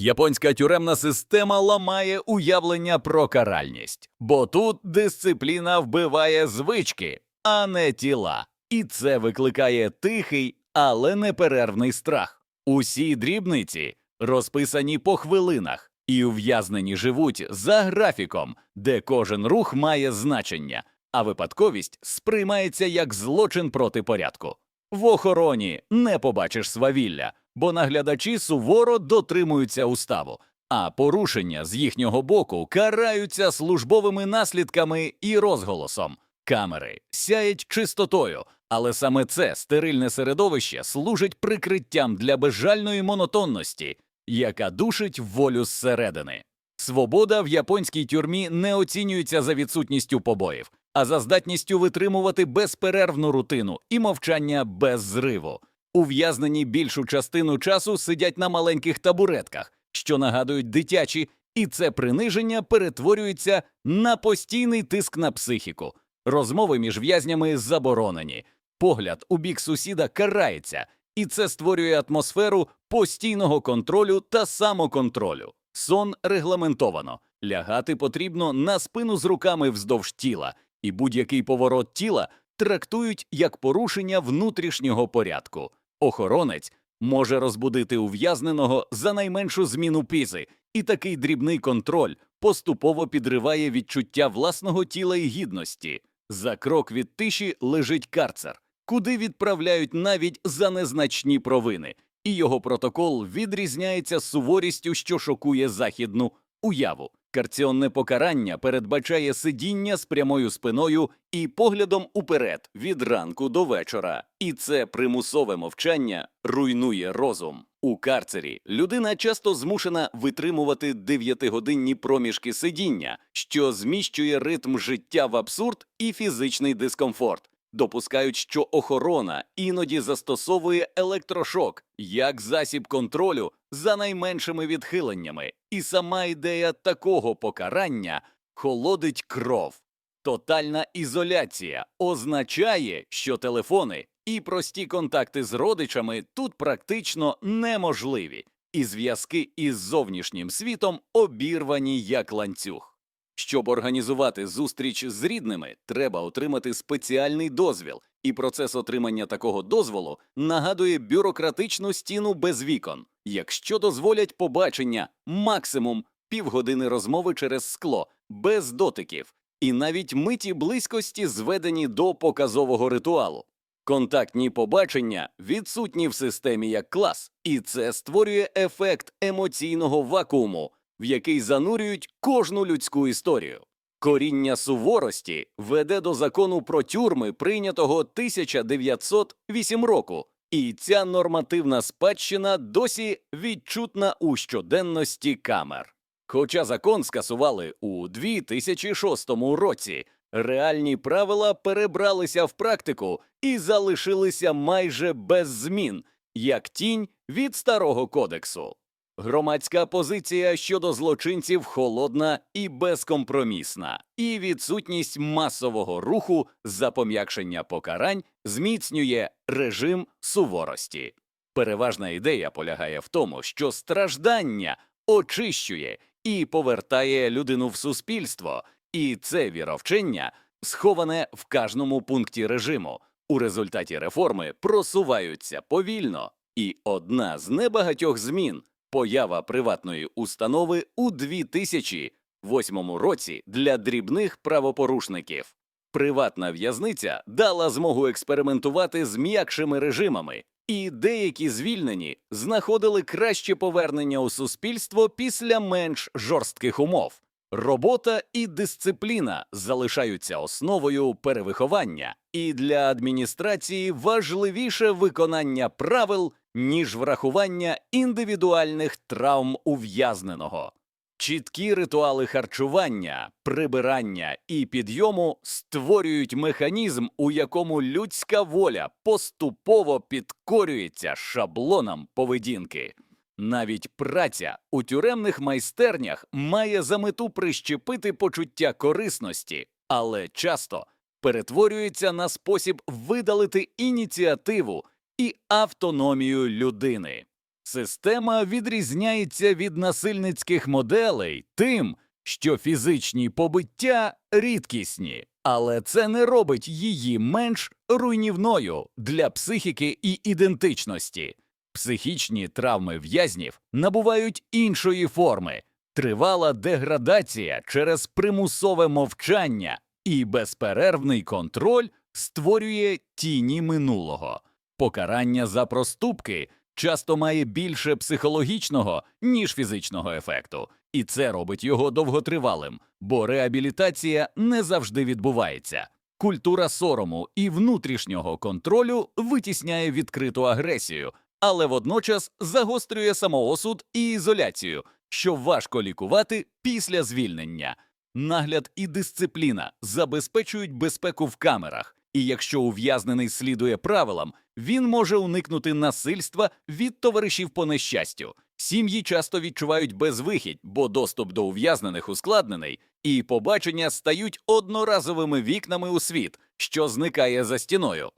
Японська тюремна система ламає уявлення про каральність, бо тут дисципліна вбиває звички, а не тіла. І це викликає тихий, але неперервний страх. Усі дрібниці розписані по хвилинах, і ув'язнені живуть за графіком, де кожен рух має значення, а випадковість сприймається як злочин проти порядку. В охороні не побачиш свавілля, бо наглядачі суворо дотримуються уставу, а порушення з їхнього боку караються службовими наслідками і розголосом. Камери сяють чистотою, але саме це стерильне середовище служить прикриттям для безжальної монотонності, яка душить волю зсередини. Свобода в японській тюрмі не оцінюється за відсутністю побоїв, а за здатністю витримувати безперервну рутину і мовчання без зриву. Ув'язнені більшу частину часу сидять на маленьких табуретках, що нагадують дитячі, і це приниження перетворюється на постійний тиск на психіку. Розмови між в'язнями заборонені, погляд у бік сусіда карається, і це створює атмосферу постійного контролю та самоконтролю. Сон регламентовано, лягати потрібно на спину з руками вздовж тіла, і будь-який поворот тіла трактують як порушення внутрішнього порядку. Охоронець може розбудити ув'язненого за найменшу зміну пізи, і такий дрібний контроль поступово підриває відчуття власного тіла і гідності. За крок від тиші лежить карцер, куди відправляють навіть за незначні провини, і його протокол відрізняється суворістю, що шокує західну уяву. Карціонне покарання передбачає сидіння з прямою спиною і поглядом уперед від ранку до вечора, і це примусове мовчання руйнує розум. У карцері людина часто змушена витримувати дев'ятигодинні проміжки сидіння, що зміщує ритм життя в абсурд і фізичний дискомфорт. Допускають, що охорона іноді застосовує електрошок як засіб контролю за найменшими відхиленнями, і сама ідея такого покарання холодить кров. Тотальна ізоляція означає, що телефони і прості контакти з родичами тут практично неможливі, і зв'язки із зовнішнім світом обірвані як ланцюг. Щоб організувати зустріч з рідними, треба отримати спеціальний дозвіл, і процес отримання такого дозволу нагадує бюрократичну стіну без вікон. Якщо дозволять побачення, максимум півгодини розмови через скло, без дотиків, і навіть миті близькості зведені до показового ритуалу. Контактні побачення відсутні в системі як клас, і це створює ефект емоційного вакууму, в який занурюють кожну людську історію. Коріння суворості веде до закону про тюрми, прийнятого 1908 року, і ця нормативна спадщина досі відчутна у щоденності камер. Хоча закон скасували у 2006 році, реальні правила перебралися в практику і залишилися майже без змін, як тінь від старого кодексу. Громадська позиція щодо злочинців холодна і безкомпромісна, і відсутність масового руху за пом'якшення покарань зміцнює режим суворості. Переважна ідея полягає в тому, що страждання очищує і повертає людину в суспільство, і це віровчення сховане в кожному пункті режиму. У результаті реформи просуваються повільно, і одна з небагатьох змін поява приватної установи у 2008 році для дрібних правопорушників. Приватна в'язниця дала змогу експериментувати з м'якшими режимами, і деякі звільнені знаходили краще повернення у суспільство після менш жорстких умов. Робота і дисципліна залишаються основою перевиховання, і для адміністрації важливіше виконання правил, ніж врахування індивідуальних травм ув'язненого. Чіткі ритуали харчування, прибирання і підйому створюють механізм, у якому людська воля поступово підкорюється шаблонам поведінки. Навіть праця у тюремних майстернях має за мету прищепити почуття корисності, але часто перетворюється на спосіб видалити ініціативу і автономію людини. Система відрізняється від насильницьких моделей тим, що фізичні побиття рідкісні, але це не робить її менш руйнівною для психіки і ідентичності. Психічні травми в'язнів набувають іншої форми, тривала деградація через примусове мовчання і безперервний контроль створює тіні минулого. Покарання за проступки часто має більше психологічного, ніж фізичного ефекту, і це робить його довготривалим, бо реабілітація не завжди відбувається. Культура сорому і внутрішнього контролю витісняє відкриту агресію, але водночас загострює самоосуд і ізоляцію, що важко лікувати після звільнення. Нагляд і дисципліна забезпечують безпеку в камерах, і якщо ув'язнений слідує правилам, він може уникнути насильства від товаришів по нещастю. Сім'ї часто відчувають безвихідь, бо доступ до ув'язнених ускладнений, і побачення стають одноразовими вікнами у світ, що зникає за стіною.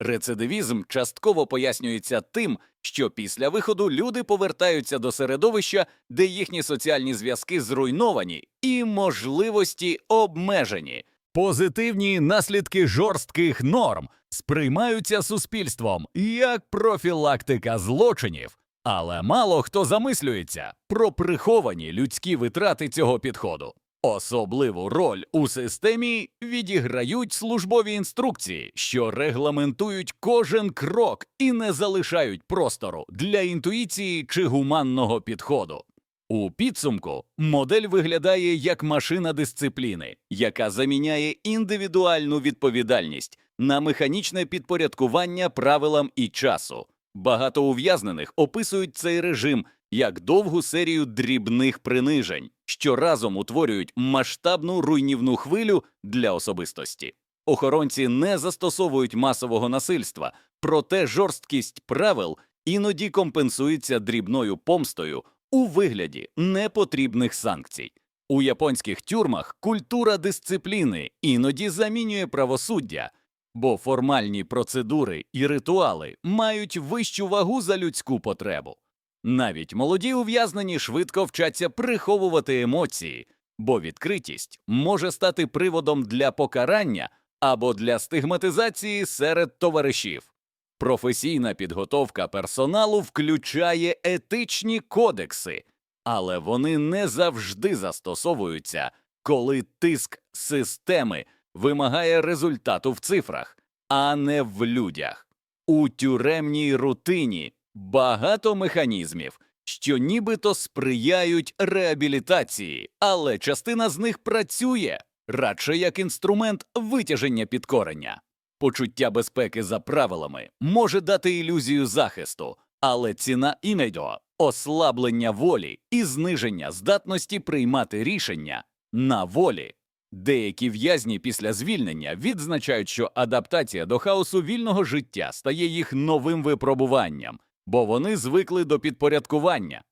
Рецидивізм частково пояснюється тим, що після виходу люди повертаються до середовища, де їхні соціальні зв'язки зруйновані і можливості обмежені. Позитивні наслідки жорстких норм сприймаються суспільством як профілактика злочинів, але мало хто замислюється про приховані людські витрати цього підходу. Особливу роль у системі відіграють службові інструкції, що регламентують кожен крок і не залишають простору для інтуїції чи гуманного підходу. У підсумку модель виглядає як машина дисципліни, яка заміняє індивідуальну відповідальність на механічне підпорядкування правилам і часу. Багато ув'язнених описують цей режим як довгу серію дрібних принижень, що разом утворюють масштабну руйнівну хвилю для особистості. Охоронці не застосовують масового насильства, проте жорсткість правил іноді компенсується дрібною помстою у вигляді непотрібних санкцій. У японських тюрмах культура дисципліни іноді замінює правосуддя, бо формальні процедури і ритуали мають вищу вагу за людську потребу. Навіть молоді ув'язнені швидко вчаться приховувати емоції, бо відкритість може стати приводом для покарання або для стигматизації серед товаришів. Професійна підготовка персоналу включає етичні кодекси, але вони не завжди застосовуються, коли тиск системи вимагає результату в цифрах, а не в людях. У тюремній рутині багато механізмів, що нібито сприяють реабілітації, але частина з них працює радше як інструмент витяження підкорення. Почуття безпеки за правилами може дати ілюзію захисту, але ціна імедо ослаблення волі і зниження здатності приймати рішення на волі. Деякі в'язні після звільнення відзначають, що адаптація до хаосу вільного життя стає їх новим випробуванням, бо вони звикли до підпорядкування.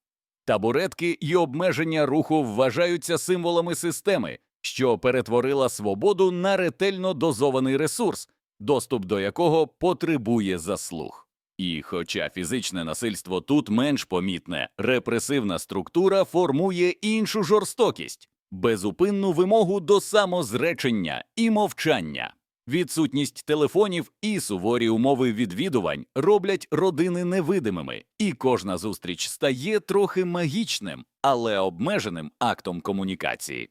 Табуретки і обмеження руху вважаються символами системи, що перетворила свободу на ретельно дозований ресурс, доступ до якого потребує заслуг. І хоча фізичне насильство тут менш помітне, репресивна структура формує іншу жорстокість, безупинну вимогу до самозречення і мовчання. Відсутність телефонів і суворі умови відвідувань роблять родини невидимими, і кожна зустріч стає трохи магічним, але обмеженим актом комунікації.